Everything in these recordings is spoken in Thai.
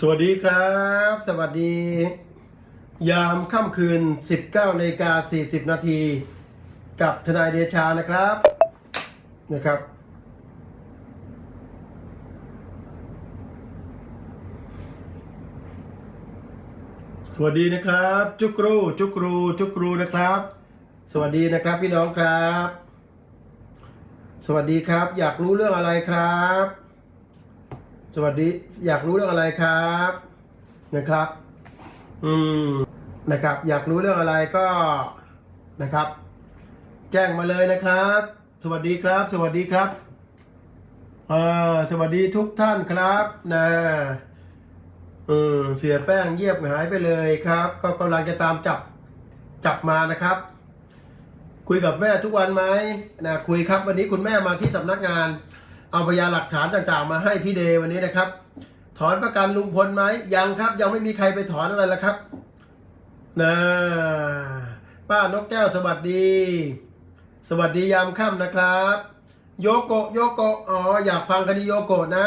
สวัสดีครับ สวัสดี ยามค่ำคืน 19นาฬิกา40 นาที กับทนายเดชานะครับนะครับ สวัสดีนะครับ จุกรูจุกรูจุกรูนะครับ สวัสดีนะครับพี่น้องครับ สวัสดีครับ อยากรู้เรื่องอะไรครับ สวัสดีอยากรู้เรื่องอะไรครับนะครับ อืมนะครับ อยากรู้เรื่องอะไรก็นะครับ แจ้งมาเลยนะครับ สวัสดีครับ สวัสดีครับอ่าสวัสดีทุกท่านครับนะเออเสียแป้งเยียบหายไปเลยครับ ก็กำลังจะตามจับจับมานะครับ คุยกับแม่ทุกวันไหมนะคุยครับ วันนี้คุณแม่มาที่สำนักงาน เอาพยานหลักฐานต่างๆ มาให้พี่เดย์วันนี้นะครับ ถอนประกันลุงพลไหมยังครับ ยังไม่มีใครไปถอนอะไรแล้วครับนะป้านกแก้วสวัสดี สวัสดียามค่ำนะครับ โยโกะโยโกะอ๋ออยากฟังคดีโยโกะนะ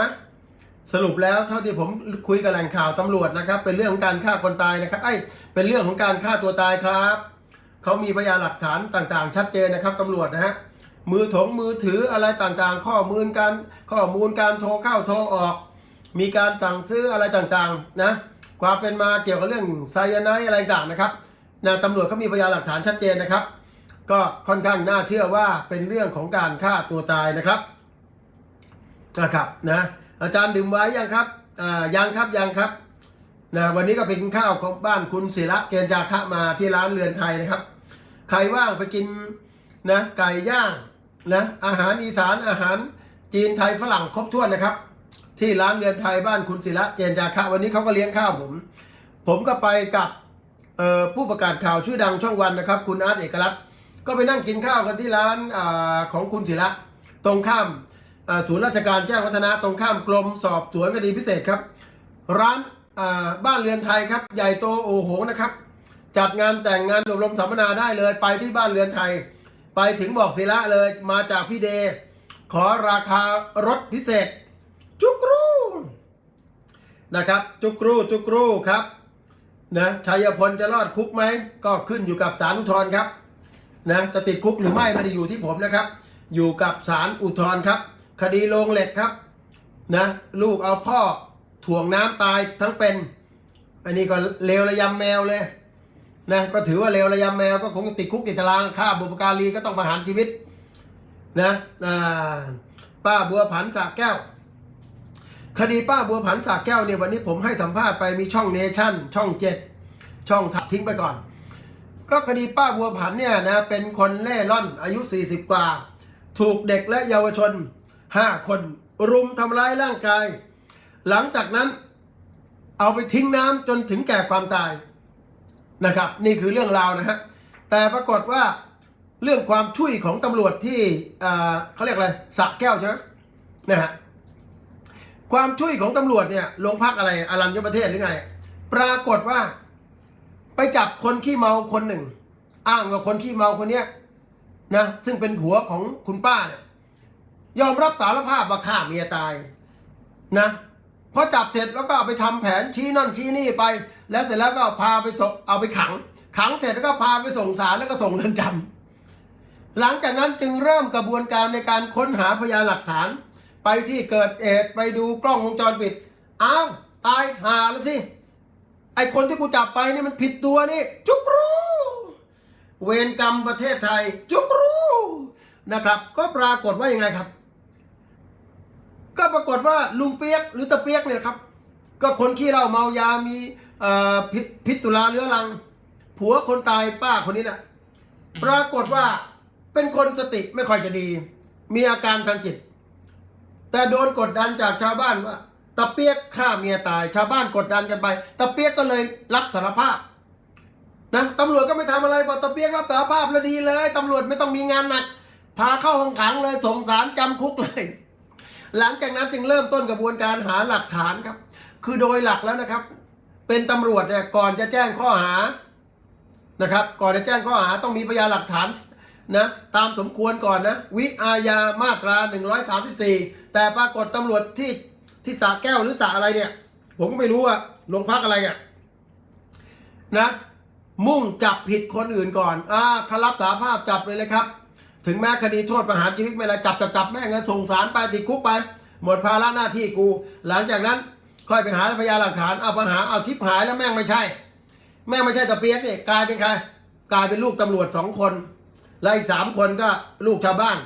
สรุปแล้วเท่าที่ผมคุยกับแหล่งข่าวตำรวจนะครับ เป็นเรื่องของการฆ่าคนตายนะครับไอ้เป็นเรื่องของการฆ่าตัวตายครับเขามีพยานหลักฐานต่างๆ ชัดเจนนะครับตำรวจนะฮะ มือถงมือถืออะไรต่างๆ ข้อมูลการข้อมูลการโทรเข้าโทรออก มีการสั่งซื้ออะไรต่างๆนะความเป็นมาเกี่ยวกับเรื่องไซยาไนอะไรต่างๆนะครับนะตำรวจเขามีพยานหลักฐานชัดเจนนะครับ ก็ค่อนข้างน่าเชื่อว่าเป็นเรื่องของการฆ่าตัวตายนะครับนะครับนะอาจารย์ดื่มไว้ยังครับอ่ายังครับยังครับนะวันนี้ก็ไปกินข้าวของบ้านคุณศิระเจนจาคะมาที่ร้านเรือนไทยนะครับ ใครว่างไปกินนะไก่ย่าง นะอาหารอีสานอาหารจีนไทยฝรั่งครบถ้วนนะครับ ที่ร้านเรือนไทยบ้านคุณศิระเจนจาคะวันนี้เขาก็เลี้ยงข้าวผม ผมก็ไปกับผู้ประกาศข่าวชื่อดังช่องวันนะครับ คุณอาร์ตเอกลักษณ์ก็ไปนั่งกินข้าวกันที่ร้านอของคุณศิระตรงข้ามศูนย์ราชการแจ้งวัฒนะตรงข้ามกรมสอบสวนคดีพิเศษครับ ร้านบ้านเรือนไทยครับ ใหญ่โตโอโหนะครับ จัดงานแต่งงานอบรมสัมมนาได้เลยไปที่บ้านเรือนไทย ไปถึงบอกศิระเลยมาจากพี่เด ขอราคารถพิเศษ จุกรูนะครับ จุกรูจุกรูครับนะชัยพลจะรอดคุกไหม ก็ขึ้นอยู่กับศาลอุทธรณ์ครับนะจะติดคุกหรือไม่ไม่ได้อยู่ที่ผมนะครับ อยู่กับศาลอุทธรณ์ครับ คดีโรงเหล็กครับนะลูกเอาพ่อถ่วงน้ำตายทั้งเป็น อันนี้ก็เลวระยำแมวเลย นะก็ถือว่าเลวระยำแมวก็คงติดคุกติดตารางฆ่าบุปการีก็ต้องประหารชีวิตนะป้าบัวผันสากแก้ว คดีป้าบัวผันสากแก้วเนี่ยวันนี้ผมให้สัมภาษณ์ไปมีช่องเนชั่น ช่องเจ็ดช่องถัดทิ้งไปก่อน ก็คดีป้าบัวผันเนี่ยนะเป็นคนเล่ร่อนอายุ 40 กว่า ถูกเด็กและเยาวชน 5 คนรุมทำร้ายร่างกาย หลังจากนั้นเอาไปทิ้งน้ำจนถึงแก่ความตาย นะครับ นี่คือเรื่องราวนะฮะแต่ปรากฏว่าเรื่องความช่วยของตำรวจที่อ่าเขาเรียกอะไรสักแก้วใช่ไหมนะฮะความช่วยของตำรวจเนี่ยโรงพักอะไรอารัญญประเทศหรือไง ปรากฏว่า ไปจับคนขี้เมาคนหนึ่ง อ้างว่าคนขี้เมาคนเนี้ยนะซึ่งเป็นผัวของคุณป้าเนี่ยยอมรับสารภาพว่าฆ่าเมียตายนะ พอจับเสร็จแล้วก็เอาไปทำแผนชี้นั่นชี้นี่ไป แล้วเสร็จแล้วก็พาไปส่งเอาไปขัง ขังเสร็จแล้วก็พาไปส่งศาลแล้วก็ส่งเรือนจำหลังจากนั้นจึงเริ่มกระบวนการในการค้นหาพยานหลักฐาน ไปที่เกิดเหตุไปดูกล้องวงจรปิดอ้าวตายหาแล้วสิไอคนที่กูจับไปนี่มันผิดตัวนี่จุกรู้ เวรกรรมประเทศไทย จุกรู้นะครับ ก็ปรากฏว่ายังไงครับ ก็ปรากฏว่าลุงเปียกหรือตะเปียกเนี่ยครับ ก็คนขี้เหล้าเมายามีพิษสุราเรื้อรัง ผัวคนตายป้าคนนี้นะ่ะปรากฏว่าเป็นคนสติไม่ค่อยจะดี มีอาการทางจิต แต่โดนกดดันจากชาวบ้านว่าตะเปียกฆ่าเมียตาย ชาวบ้านกดดันกันไปตะเปียกก็เลยรับสารภาพนะตำรวจก็ไม่ทำอะไรพอตะเปียกรับสารภาพแล้วดีเลยตำรวจไม่ต้องมีงานหนักพาเข้าห้องขังเลยส่งสารจำคุกเลย หลังจากนั้นจึงเริ่มต้นกระบวนการหาหลักฐานครับ คือโดยหลักแล้วนะครับ เป็นตำรวจเนี่ยก่อนจะแจ้งข้อหานะครับ ก่อนจะแจ้งข้อหาต้องมีพยานหลักฐานนะตามสมควรก่อนนะ วิอาญามาตรา 134 แต่ปรากฏตำรวจที่ที่สาแก้วหรือสาอะไรเนี่ย ผมก็ไม่รู้อะโรงพักอะไรอะนะ มุ่งจับผิดคนอื่นก่อนอ่าเขารับสารภาพจับเลยเลยครับ ถึงแม้คดีโทษประหารชีวิตไม่อะจับจับจับแม่งแล้วส่งสารไปติดคุกไป หมดภาระหน้าที่กู หลังจากนั้นค่อยไปหาพยานหลักฐานเอาไปหาเอาทิพหายแล้วแม่งไม่ใช่ แม่งไม่ใช่ตะเปียกนี่กลายเป็นใครกลายเป็นลูกตำรวจสองคน และอีกสามคนก็ลูกชาวบ้าน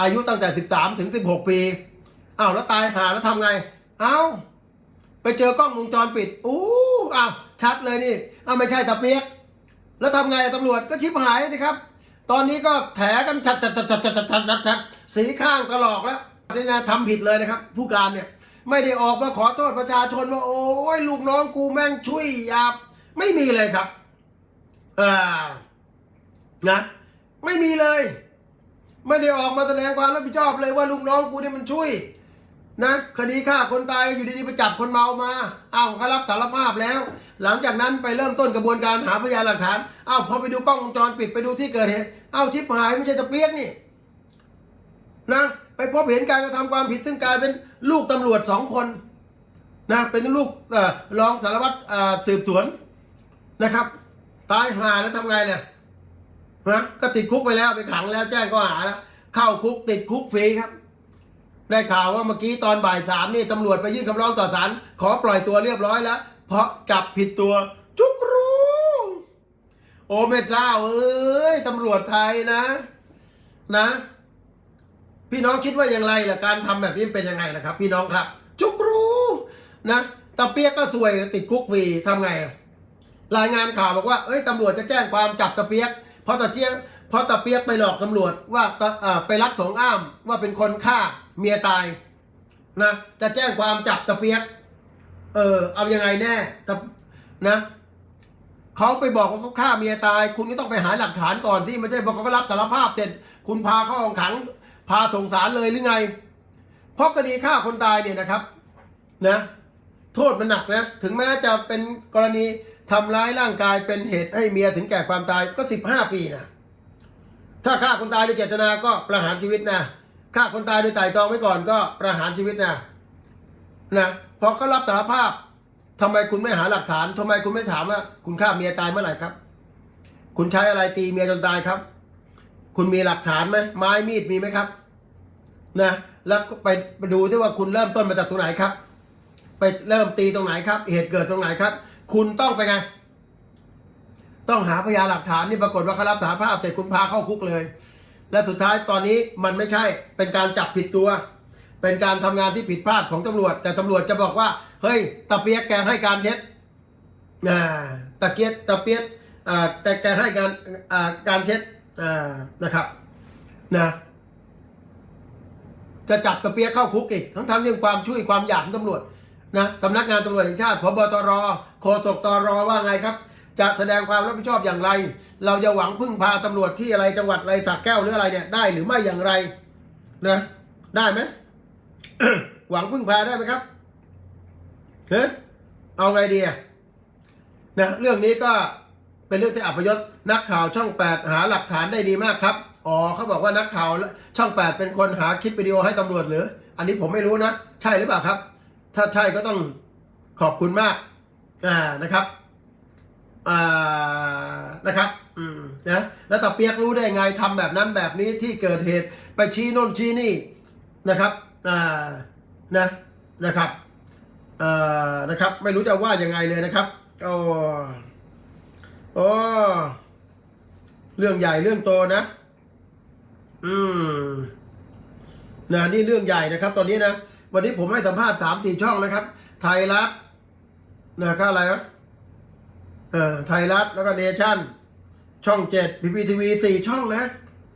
อายุตั้งแต่สิบสามถึงสิบหกปีอ้าวแล้วตายหาแล้วทำไง เอ้าไปเจอกล้องวงจรปิดอู้อ้าวชัดเลยนี่อ้าวไม่ใช่ตะเปียก แล้วทำไงตำรวจก็ชิบหายสิครับ ตอนนี้ก็แถกันชัดชัดชัดชัดชัดชัดชัดชัดสีข้างตลอกแล้วนี่นะทำผิดเลยนะครับ ผู้การเนี่ยไม่ได้ออกมาขอโทษประชาชนว่าโอ้ยลูกน้องกูแม่งช่วยหยาบไม่มีเลยครับอ่านะไม่มีเลย ไม่ได้ออกมาแสดงความรับผิดชอบเลยว่าลูกน้องกูเนี่ยมันช่วย นะคดีฆ่าคนตายอยู่ดีๆไปจับคนเมามาอ้าวเขารับสารภาพแล้ว หลังจากนั้นไปเริ่มต้นกระบวนการหาพยานหลักฐานอ้าวพอไปดูกล้องวงจรปิดไปดูที่เกิดเหตุอ้าวชิบหายไม่ใช่ตะเปียกนี่นะไปพบเห็นการกระทำความผิดซึ่งกลายเป็นลูกตำรวจสองคนนะเป็นลูกอรองสารวัตรสืบสวนนะครับ ตายหาแล้วทำไงเนี่ยนะก็ติดคุกไปแล้วไปขังแล้วแจ้งข้อหาแล้วเข้าคุกติดคุกฟรีครับ ได้ข่าวว่าเมื่อกี้ตอนบ่ายสามนี่ตำรวจไปยื่นคำร้องต่อศาลขอปล่อยตัวเรียบร้อยแล้ว เพราะจับผิดตัวจุกรู้โอ้แม่เจ้าเอ้ยตำรวจไทยนะ นะ พี่น้องคิดว่าอย่างไรล่ะการทำแบบนี้เป็นยังไงล่ะครับ พี่น้องครับ จุกรู้นะตะเปียกก็สวยติดคุกฟีทำไง รายงานข่าวบอกว่าเอ้ยตำรวจจะแจ้งความจับตะเปียกเพราะตะเจียเพราะตะเปียกไปหลอกตำรวจว่าตะอ่าไปรับสองอ้ามว่าเป็นคนฆ่า เมียตายนะจะแจ้งความจับตะเปียก เออ เอายังไงแน่ตะนะเขาไปบอกว่าเขาฆ่าเมียตาย คุณก็ต้องไปหาหลักฐานก่อนที่ไม่ใช่บอกเขาก็รับสารภาพเสร็จ คุณพาเข้าห้องขัง พาส่งสารเลยหรือไง เพราะคดีฆ่าคนตายเนี่ยนะครับ นะ โทษมันหนักนะ ถึงแม้จะเป็นกรณีทำร้ายร่างกายเป็นเหตุให้เมียถึงแก่ความตายก็สิบห้าปีนะถ้าฆ่าคนตายโดยเจตนาก็ประหารชีวิตนะ ฆ่าคนตายโดยไตร่ตรองไว้ก่อนก็ประหารชีวิตนะนะพอเขารับสารภาพทำไมคุณไม่หาหลักฐานทำไมคุณไม่ถามว่า คุณฆ่าเมียตายเมื่อไหร่ครับ คุณใช้อะไรตีเมียจนตายครับ คุณมีหลักฐานไหมไม้มีดมีไหมครับ นะ แล้วก็ไปดูที่ว่าคุณเริ่มต้นมาจากตรงไหนครับ ไปเริ่มตีตรงไหนครับ เหตุเกิดตรงไหนครับ คุณต้องไปไงต้องหาพยานหลักฐานนี่ปรากฏว่าเขารับสารภาพเสร็จคุณพาเข้าคุกเลย และสุดท้ายตอนนี้มันไม่ใช่เป็นการจับผิดตัว เป็นการทำงานที่ผิดพลาดของตำรวจ แต่ตำรวจจะบอกว่า เฮ้ยตะเปียกแกให้การเท็จอ่าตะเกียกตะเปียกอ่าแต่แกให้การอ่าการเท็จอ่านะครับนะจะจับตะเปียกเข้าคุกอีก ทั้งทางเรื่องความช่วยความอยากของตำรวจนะสำนักงานตำรวจแห่งชาติพบตรโฆษกตรว่าไงครับ จะแสดงความรับผิดชอบอย่างไร เราจะหวังพึ่งพาตำรวจที่อะไรจังหวัดอะไรสักแก้วหรืออะไรเนี่ยได้หรือไม่อย่างไรนะได้ไหมหวังพึ่งพาได้ไหมครับเฮ้ยเอาไงดีอะนะเรื่องนี้ก็เป็นเรื่องที่อัปยศนักข่าวช่องแปดหาหลักฐานได้ดีมากครับอ๋อเขาบอกว่านักข่าวช่องแปดเป็นคนหาคลิปวิดีโอให้ตำรวจหรือ อันนี้ผมไม่รู้นะ ใช่หรือเปล่าครับ ถ้าใช่ก็ต้องขอบคุณมากอ่านะครับอ่า นะครับอืมนะแล้วตาเปียกรู้ได้ไงทำแบบนั้นแบบนี้ที่เกิดเหตุไปชี้โน่นชี้นี่นะครับอ่านะนะครับอ่านะครับ ไม่รู้จะว่ายังไงเลยนะครับโอ้โอ้เรื่องใหญ่เรื่องโตนะ อืมนะนี่เรื่องใหญ่นะครับ ตอนนี้นะวันนี้ผมให้สัมภาษณ์สามสี่ช่องนะครับ ไทยรัฐนะก็อะไรวะ เออไทยรัฐแล้วก็เนชั่น ช่องเจ็ดพีพีทีวีสี่ช่องนะ